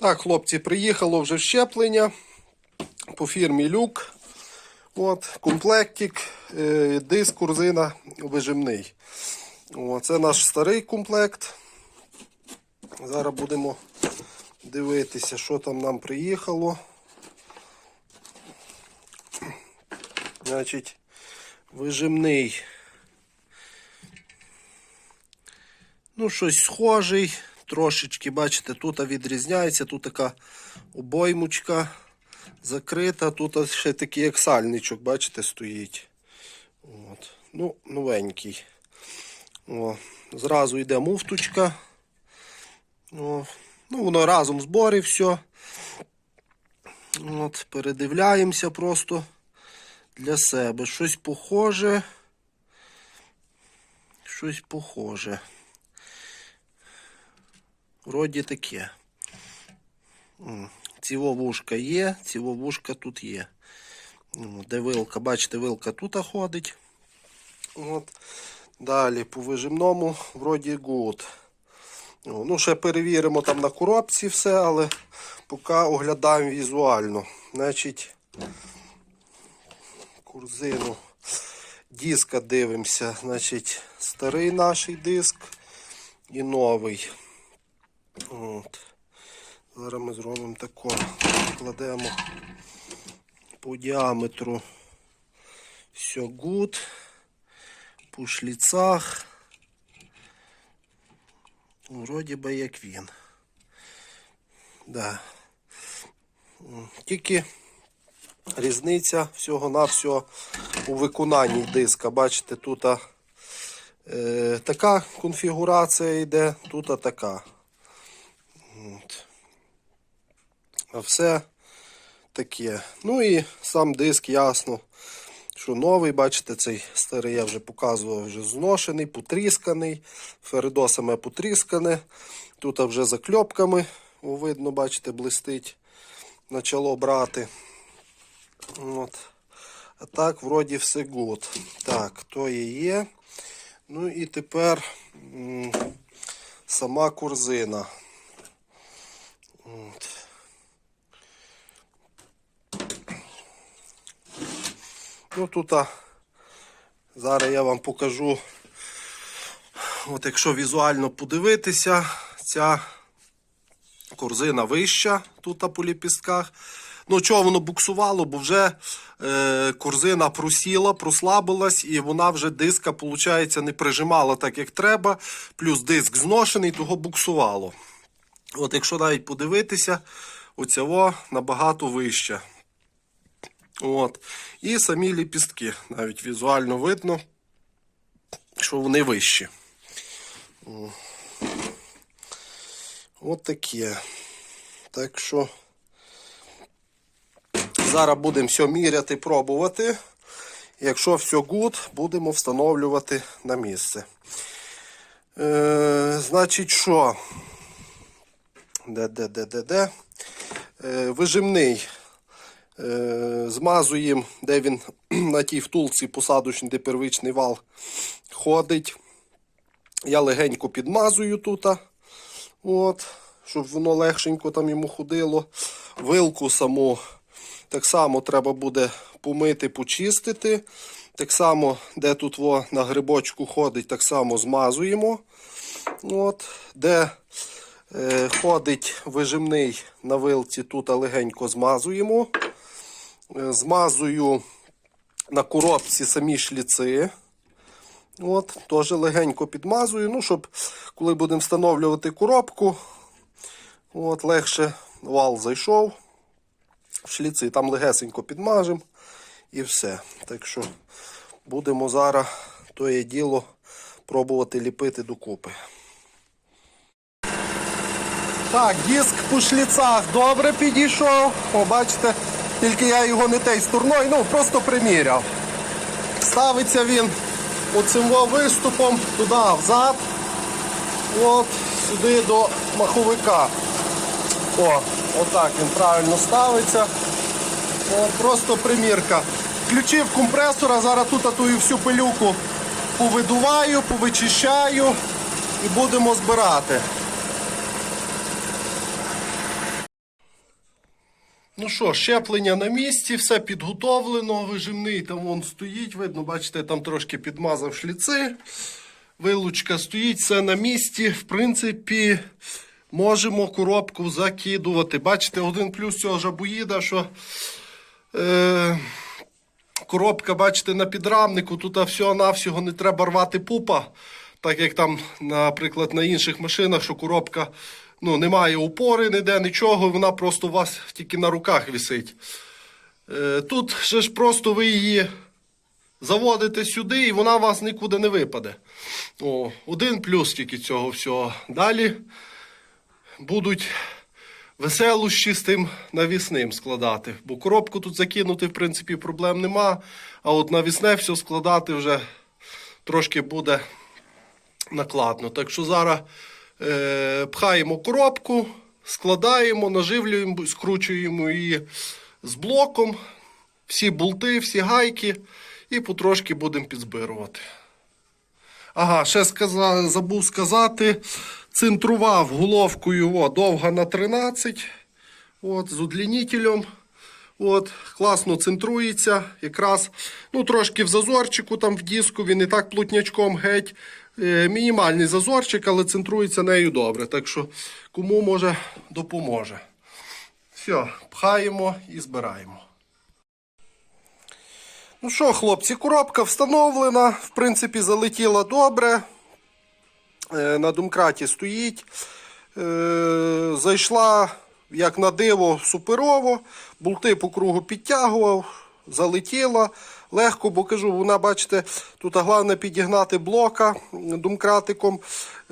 Так, хлопці, приїхало вже щеплення по фірмі Люк. От, комплектик, е, диск, корзина вижимний. О, це наш старий комплект. Зараз будемо дивитися, що там нам приїхало. Значить, вижимний. Ну, щось схожий. Трошечки, бачите, тут відрізняється, тут така обоймучка закрита, тут ще такий як сальничок, бачите, стоїть. От. Ну, новенький. О, зразу йде муфточка. О, ну, воно разом зборі все. От, передивляємося просто для себе. Щось похоже. Щось похоже. Вроді таке. Ціво вушка є, ціво вушка тут є. Де вилка, бачите, вилка тут ходить. От. Далі по вижимному вроді гуд. Ну, ще перевіримо там на коробці все, але поки оглядаємо візуально. Значить, корзину диска дивимося. Значить, старий наш диск і новий. От. Зараз ми зробимо тако. Кладемо по діаметру все гуд. По шліцах. Вроді би як він. Да. Тільки різниця всього-навсього у виконанні диска. Бачите, тут е, така конфігурація йде, тут така. От. А все таке. Ну і сам диск ясно, що новий, бачите, цей старий я вже показував, вже зношений, потрісканий, фердосами потріскане. Тут вже закльопками, видно, бачите, блистить, почало брати. От. А так, вроді все гуд. Так, то і є. Ну і тепер сама корзина. От. Ну тут а, зараз я вам покажу. От якщо візуально подивитися, ця корзина вища тут по ліпістках. Ну, чого воно буксувало, бо вже е, корзина просіла, прослабилась, і вона вже диска, виходить, не прижимала так, як треба. Плюс диск зношений, того буксувало. От якщо навіть подивитися, оцього набагато вище. От. І самі ліпістки навіть візуально видно, що вони вищі. От таке. Так що зараз будемо все міряти, пробувати. Якщо все гуд, будемо встановлювати на місце. Е, значить, що? Де, де, де, де, де? Е, вижимний. Е, змазуємо, де він на тій втулці посадочний, де первичний вал ходить. Я легенько підмазую тут, от, щоб воно легшенько там йому ходило. Вилку саму так само треба буде помити, почистити. Так само, де тут во, на грибочку ходить, так само змазуємо. От, Де ходить вижимний на вилці, тут легенько змазуємо. Е, Змазую на коробці самі шліци. От, Теж легенько підмазую, ну, щоб коли будемо встановлювати коробку, от, легше вал зайшов. В шліци там легесенько підмажемо і все. Так що будемо зараз тоє діло пробувати ліпити докупи. Так, диск по шліцах добре підійшов. О, бачите, тільки я його не тей стороною, ну просто приміряв. Ставиться він оцим виступом туди взад. От, сюди до маховика. О, отак він правильно ставиться. О, просто примірка. Включив компресора, зараз тут ту всю пилюку повидуваю, повичищаю і будемо збирати. Ну що, щеплення на місці, все підготовлено. Вижимний там вон стоїть. Видно, бачите, там трошки підмазав шліци. Вилучка стоїть, все на місці. В принципі, можемо коробку закидувати. Бачите, один плюс цього жабуїда, що е, коробка, бачите, на підрамнику. Тут всього-навсього не треба рвати пупа. Так як там, наприклад, на інших машинах, що коробка ну, немає опори ніде, нічого, вона просто у вас тільки на руках висить. Е, Тут же ж просто ви її заводите сюди, і вона у вас нікуди не випаде. О, один плюс тільки цього всього. Далі будуть веселощі з тим навісним складати. Бо коробку тут закинути, в принципі, проблем нема. А от навісне все складати вже трошки буде накладно. Так що зараз пхаємо коробку, складаємо, наживлюємо, скручуємо її з блоком, всі болти, всі гайки, і потрошки будемо підзбирувати. Ага, ще сказа, забув сказати. Центрував головкою о, довга на 13. От, з удлінителем. От, класно центрується. Якраз ну, трошки в зазорчику, там в диску, він і так плутнячком геть. Е, мінімальний зазорчик, але центрується нею добре. Так що кому може допоможе. Все, пхаємо і збираємо. Ну що, хлопці, коробка встановлена. В принципі, залетіла добре. Е, На думкраті стоїть. Е, Зайшла, як на диво, суперово. Болти по кругу підтягував, залетіла. Легко, бо кажу, вона, бачите, тут головне підігнати блока думкратиком,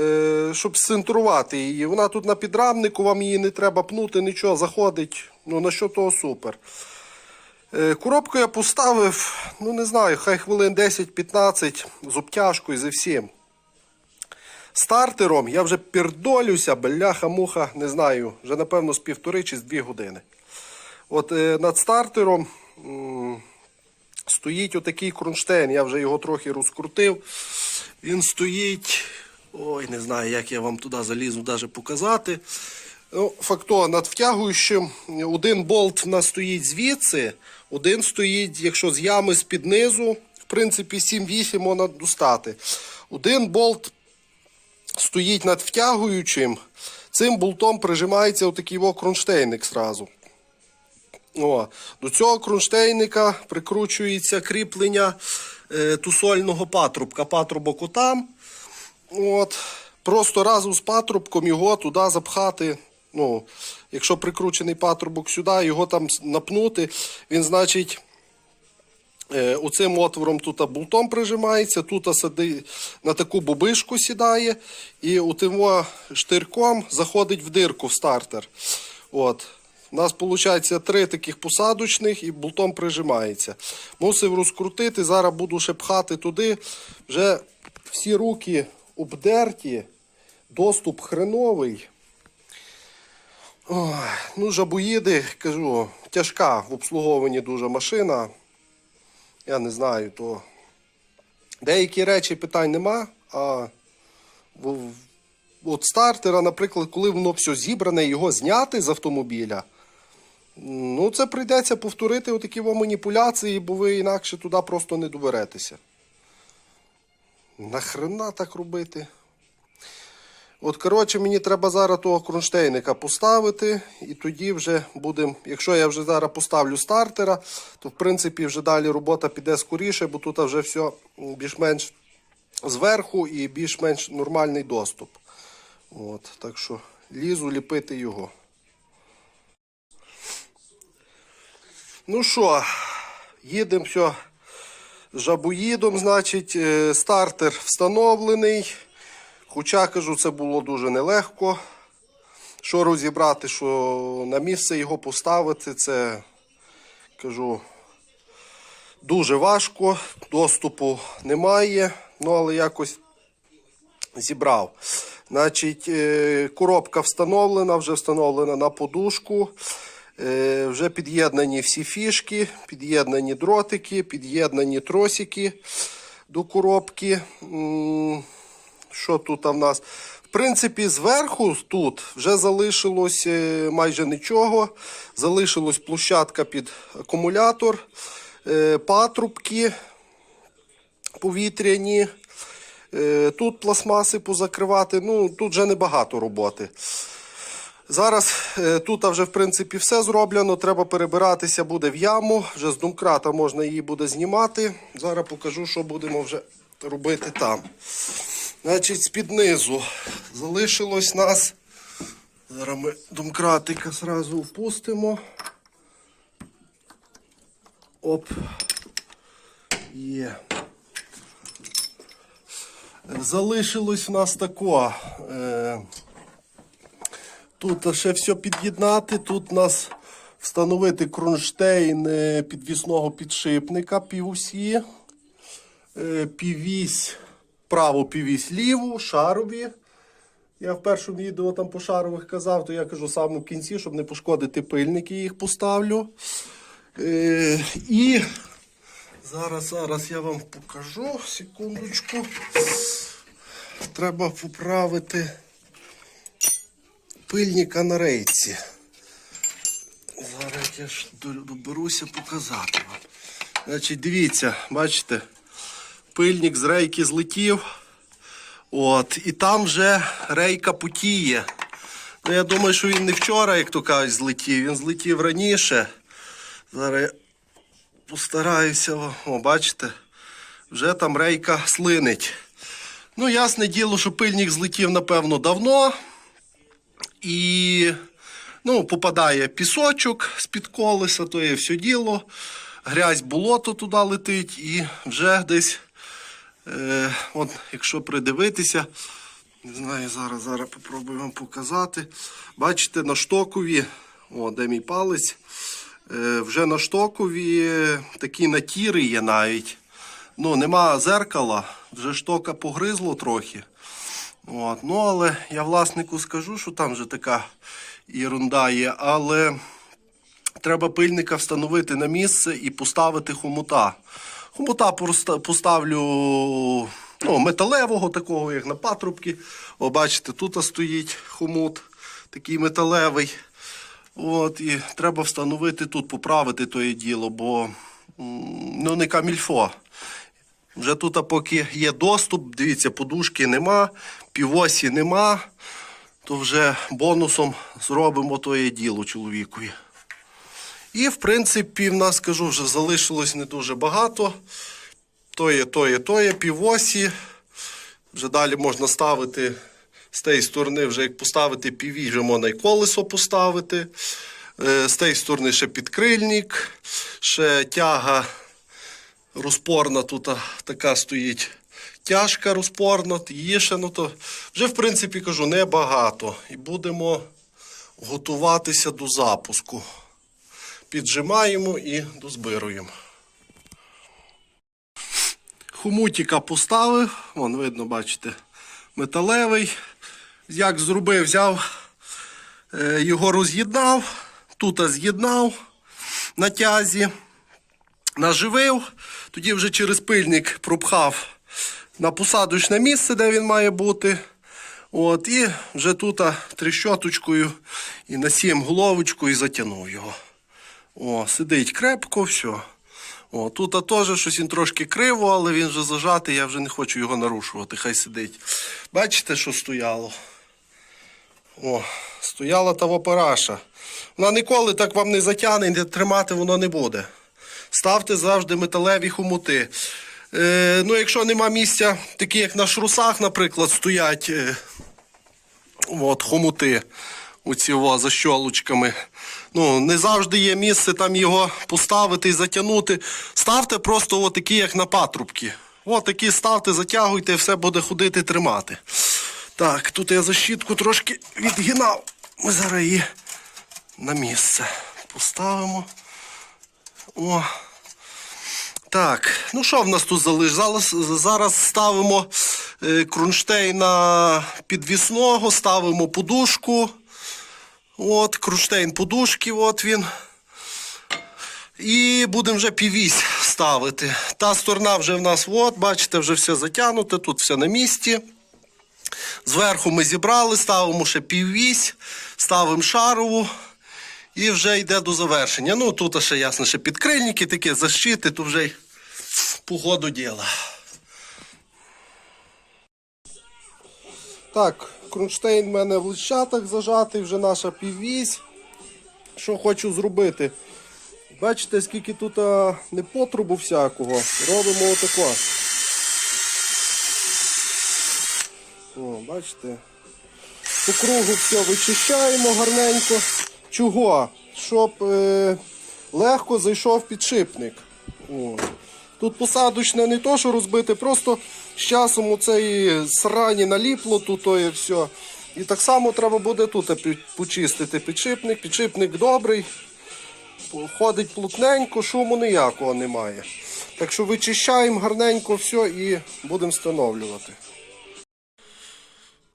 е, щоб сцентрувати її. Вона тут на підрамнику, вам її не треба пнути, нічого, заходить. Ну, на що того супер. Е, Коробку я поставив, ну не знаю, хай хвилин 10-15 з обтяжкою зі всім. Стартером я вже пердолюся, бляха-муха, не знаю, вже напевно з півтори чи з дві години. От е, над стартером м, стоїть отакий кронштейн, я вже його трохи розкрутив. Він стоїть. Ой, не знаю, як я вам туди залізу навіть показати. Ну, факто над втягуючим один болт в нас стоїть звідси, один стоїть, якщо з ями з-під низу, в принципі, 7-8 можна достати. Один болт стоїть над втягуючим, цим болтом прижимається отакий кронштейник зразу. О, до цього кронштейника прикручується кріплення е, тусольного патрубка. Патрубок отам. От, просто разом з патрубком його туди запхати. Ну, якщо прикручений патрубок сюди, його там напнути, він, значить, оцим отвором тут болтом прижимається, тут сиди, на таку бубишку сідає, і отим штирком заходить в дирку в стартер. От. У нас виходить три таких посадочних і болтом прижимається. Мусив розкрутити, зараз буду ще пхати туди. Вже всі руки обдерті, доступ хреновий. Ой, ну, жабоїди, кажу, тяжка в обслуговуванні дуже машина. Я не знаю, то деякі речі питань нема, а от стартера, наприклад, коли воно все зібране, його зняти з автомобіля. Ну, це прийдеться повторити отакі маніпуляції, бо ви інакше туди просто не доберетеся. Нахрена так робити? От, коротше, мені треба зараз того кронштейника поставити, і тоді вже будемо. Якщо я вже зараз поставлю стартера, то в принципі вже далі робота піде скоріше, бо тут вже все більш-менш зверху і більш-менш нормальний доступ. От, так що лізу ліпити його. Ну що, їдемо все жабоїдом, значить, е, стартер встановлений. Хоча, кажу, це було дуже нелегко. Що розібрати, що на місце його поставити, це кажу дуже важко, доступу немає, ну але якось зібрав. Значить, е, коробка встановлена, вже встановлена на подушку. Е, Вже під'єднані всі фішки, під'єднані дротики, під'єднані тросики до коробки. Що тут в нас? В принципі, зверху тут вже залишилось е, майже нічого. Залишилась площадка під акумулятор, е, патрубки повітряні. Е, Тут пластмаси позакривати. Ну, тут вже небагато роботи. Зараз тут вже в принципі все зроблено. Треба перебиратися буде в яму. Вже з домкрата можна її буде знімати. Зараз покажу, що будемо вже робити там. Значить, з-під низу залишилось нас. Зараз ми домкратика зразу впустимо. Оп. Є. Залишилось в нас тако. Е, Тут ще все під'єднати. Тут у нас встановити кронштейн е, підвісного підшипника півусі. Е, Півісь, право півісь ліву, шарові. Я в першому відео там по шарових казав, то я кажу саме в кінці, щоб не пошкодити пильники, їх поставлю. Е, і зараз, зараз я вам покажу. Секундочку. Треба поправити пильника на рейці. Зараз я ж доберуся показати вам. Значить, дивіться, бачите, пильник з рейки злетів. От, і там вже рейка потіє. Ну, я думаю, що він не вчора, як то кажуть, злетів. Він злетів раніше. Зараз я постараюся. О, бачите, вже там рейка слинить. Ну, ясне діло, що пильник злетів, напевно, давно. І ну, попадає пісочок з-під колеса, то є все діло. Грязь болото туди летить і вже десь, е, от, якщо придивитися, не знаю, зараз зараз попробую вам показати. Бачите, на штокові, о, де мій палець, е, вже на штокові такі натіри є навіть. Ну, нема зеркала, вже штока погризло трохи. От, ну, але я власнику скажу, що там вже така ерунда є, але треба пильника встановити на місце і поставити хомута. Хомута поставлю ну, металевого, такого, як на патрубки. О, бачите, тут стоїть хомут, такий металевий. От, і треба встановити тут, поправити тоє діло, бо ну, не камільфо. Вже тут, поки є доступ, дивіться, подушки нема, півосі нема, то вже бонусом зробимо тоє діло чоловікові. І, в принципі, в нас, кажу, вже залишилось не дуже багато. Тоє, тоє, тоє, півосі. Вже далі можна ставити з тієї сторони, вже як поставити піві, вже можна і колесо поставити. Е, З тієї сторони ще підкрильник, ще тяга розпорна тут така стоїть. Тяжка розпорна, її ще, ну то вже, в принципі, кажу, небагато. І будемо готуватися до запуску. Піджимаємо і дозбируємо. Хомутіка поставив, вон видно, бачите, металевий. Як зробив, взяв, е, його роз'єднав, тут з'єднав на тязі наживив, тоді вже через пильник пропхав на посадочне місце, де він має бути. От, і вже тут тріщоточкою і на сім головочкою затягнув його. О, сидить крепко, все. О, тут теж щось він трошки криво, але він вже зажатий, я вже не хочу його нарушувати, хай сидить. Бачите, що стояло? О, стояла та параша. Вона ніколи так вам не затягне, не тримати воно не буде. Ставте завжди металеві хомути. Е, ну, якщо нема місця, такі як на шрусах, наприклад, стоять е, от, хомути оці о, за щолочками. Ну, не завжди є місце там його поставити і затягнути. Ставте просто от такі, як на патрубки. От такі ставте, затягуйте, і все буде ходити, тримати. Так, тут я защітку трошки відгинав. Ми зараз її на місце поставимо. О. Так, ну що в нас тут залишилось? Зараз, зараз ставимо е, кронштейна підвісного, ставимо подушку. От, кронштейн подушки, от він. І будемо вже півісь ставити. Та сторона вже в нас, от, бачите, вже все затягнуте, тут все на місці. Зверху ми зібрали, ставимо ще піввісь, ставимо шарову і вже йде до завершення. Ну тут ще ясно, ще підкрильники, такі защити, то вже й по ходу діла. Так, кронштейн в мене в лищатах зажатий, вже наша піввісь. Що хочу зробити? Бачите, скільки тут а, непотребу всякого. Робимо отако. О, бачите? По кругу все вичищаємо гарненько. Чого? Щоб е, легко зайшов підшипник. О. Тут посадочне не то, що розбити, просто з часом оцеї срані наліпло тут і все. І так само треба буде тут почистити підшипник. Підшипник добрий, ходить плотненько, шуму ніякого немає. Так що вичищаємо гарненько все і будемо встановлювати.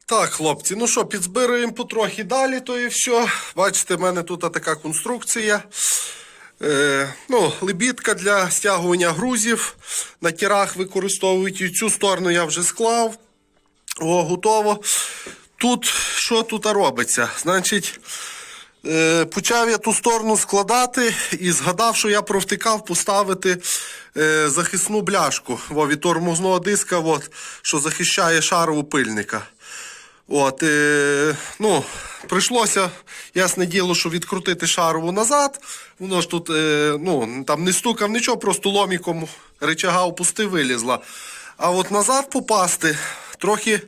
Так, хлопці, ну що, підзбираємо потрохи далі, то і все. Бачите, в мене тут така конструкція. Е, ну, лебідка для стягування грузів. На тірах використовують і цю сторону я вже склав. О, готово. Тут що тут робиться? Значить, е, почав я ту сторону складати і згадав, що я провтикав поставити е, захисну бляшку во, від тормозного диска, от, що захищає шарову пильника. От, е, ну, прийшлося, ясне діло, що відкрутити шарову назад. Воно ж тут е, ну, там не стукав нічого, просто ломіком речага опустив, вилізла. А от назад попасти трохи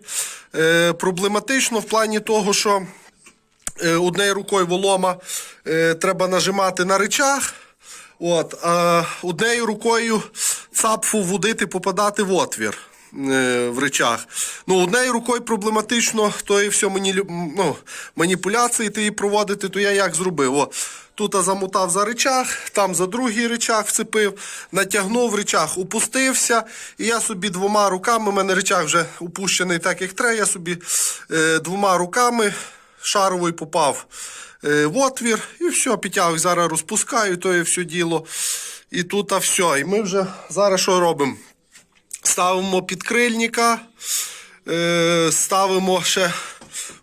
е, проблематично в плані того, що е, однією рукою волома е, треба нажимати на речах. От, а однією рукою цапфу водити, попадати в отвір в речах. Ну, однією рукою проблематично, то і все мені, ну, маніпуляції ти її проводити, то я як зробив. О, тут замотав за речах, там за другий речах вцепив, натягнув речах, упустився, і я собі двома руками, у мене речах вже упущений так, як треба, я собі е, двома руками шаровий попав е, в отвір, і все, підтягую, зараз розпускаю, то є все діло. І тут а все. І ми вже зараз що робимо? Ставимо підкрильника, е, ставимо ще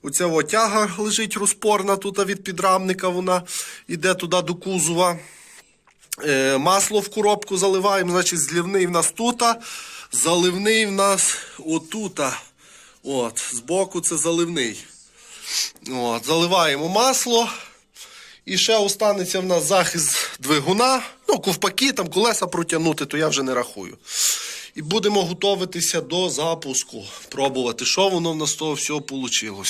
оця тяга лежить розпорна тут від підрамника, вона йде туди до кузова. Е, масло в коробку заливаємо, значить злівний в нас тут, заливний в нас отута. От, збоку це заливний. От, заливаємо масло. І ще останеться в нас захист двигуна. Ну, ковпаки, там колеса протягнути, то я вже не рахую. І будемо готуватися до запуску. Пробувати, що воно в нас того всього вийшло.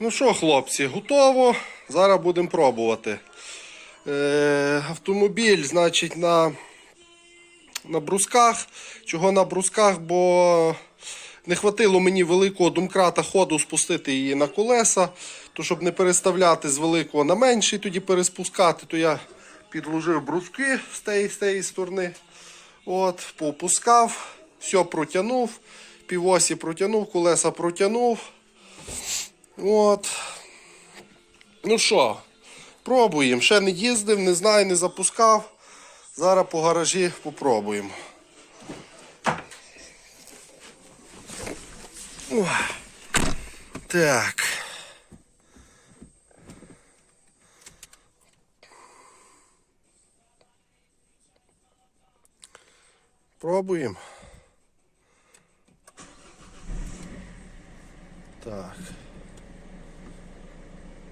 Ну що, хлопці, готово. Зараз будемо пробувати. Е, автомобіль, значить, на, на брусках. Чого на брусках? Бо не хватило мені великого домкрата ходу спустити її на колеса. То щоб не переставляти з великого на менший, тоді переспускати, то я підложив бруски з тієї, з тієї сторони. От, попускав, все протягнув, півосі протягнув, колеса протягнув. От. Ну що, пробуємо. Ще не їздив, не знаю, не запускав. Зараз по гаражі попробуємо. Так. Пробуємо. Так.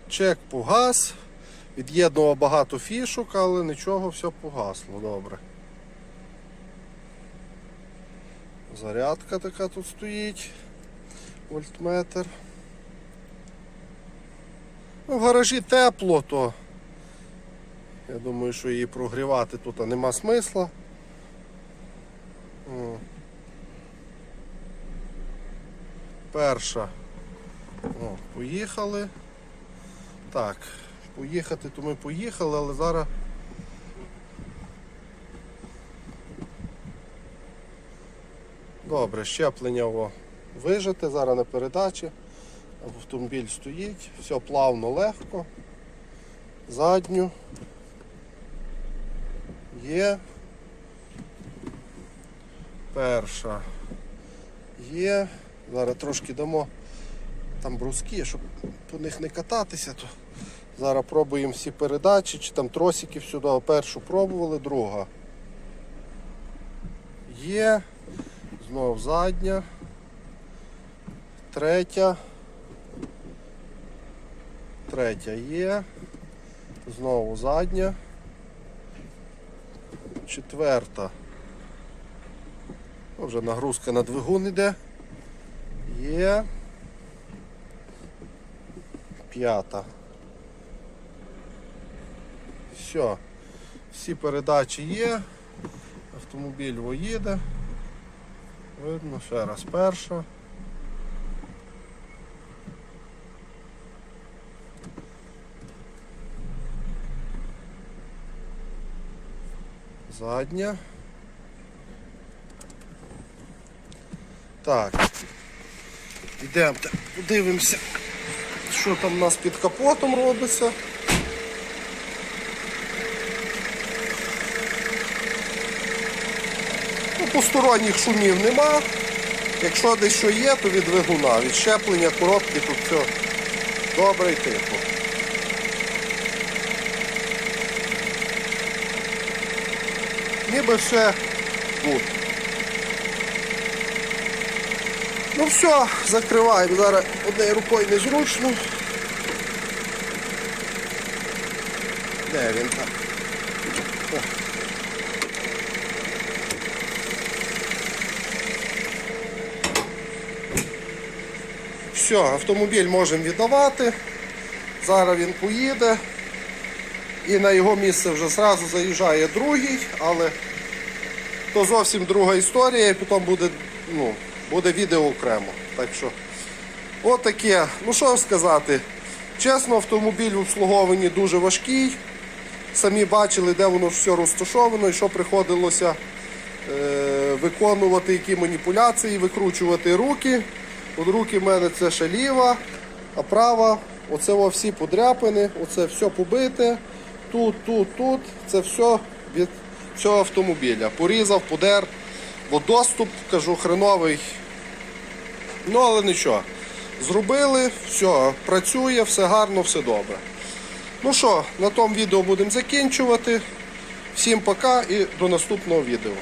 Чек погас. Від'єднував багато фішок, але нічого, все погасло. Добре. Зарядка така тут стоїть. Вольтметр. Ну, в гаражі тепло, то я думаю, що її прогрівати тут нема смисла. Перша. О, поїхали. Так, поїхати, то ми поїхали, але зараз. Добре, щеплення о, вижите, зараз на передачі. Автомобіль стоїть, все плавно, легко. Задню. Є. Перша. Є. Зараз трошки дамо там бруски, щоб по них не кататися. То зараз пробуємо всі передачі, чи там тросики сюди. Першу пробували, друга. Є. Знов задня. Третя. Третя є. Знову задня. Четверта. Ну, Вже нагрузка на двигун іде. Є. П'ята. Все. Всі передачі є. Автомобіль воїде. Видно, ще раз перша. Задня. Так. Йдемо, подивимося, що там у нас під капотом робиться. Ну, посторонніх шумів нема. Якщо десь що є, то від двигуна. Від щеплення, коробки, тут все добре і тихо. Ніби все тут. Ну все, закриваємо. Зараз однією рукою незручно. Де він так? Все, автомобіль можемо віддавати. Зараз він поїде. І на його місце вже зразу заїжджає другий, але то зовсім друга історія, і потім буде, ну, буде відео окремо. Так що, от таке. Ну що сказати, чесно, автомобіль в обслуговуванні дуже важкий. Самі бачили, де воно все розташовано і що приходилося е, виконувати, які маніпуляції, викручувати руки. От руки в мене це ще ліва, а права, оце во всі подряпини, оце все побите. Тут, тут, тут. Це все від цього автомобіля. Порізав, подер, водоступ, кажу, хреновий. Ну, але нічого. Зробили, все, працює, все гарно, все добре. Ну що, на тому відео будемо закінчувати. Всім пока і до наступного відео.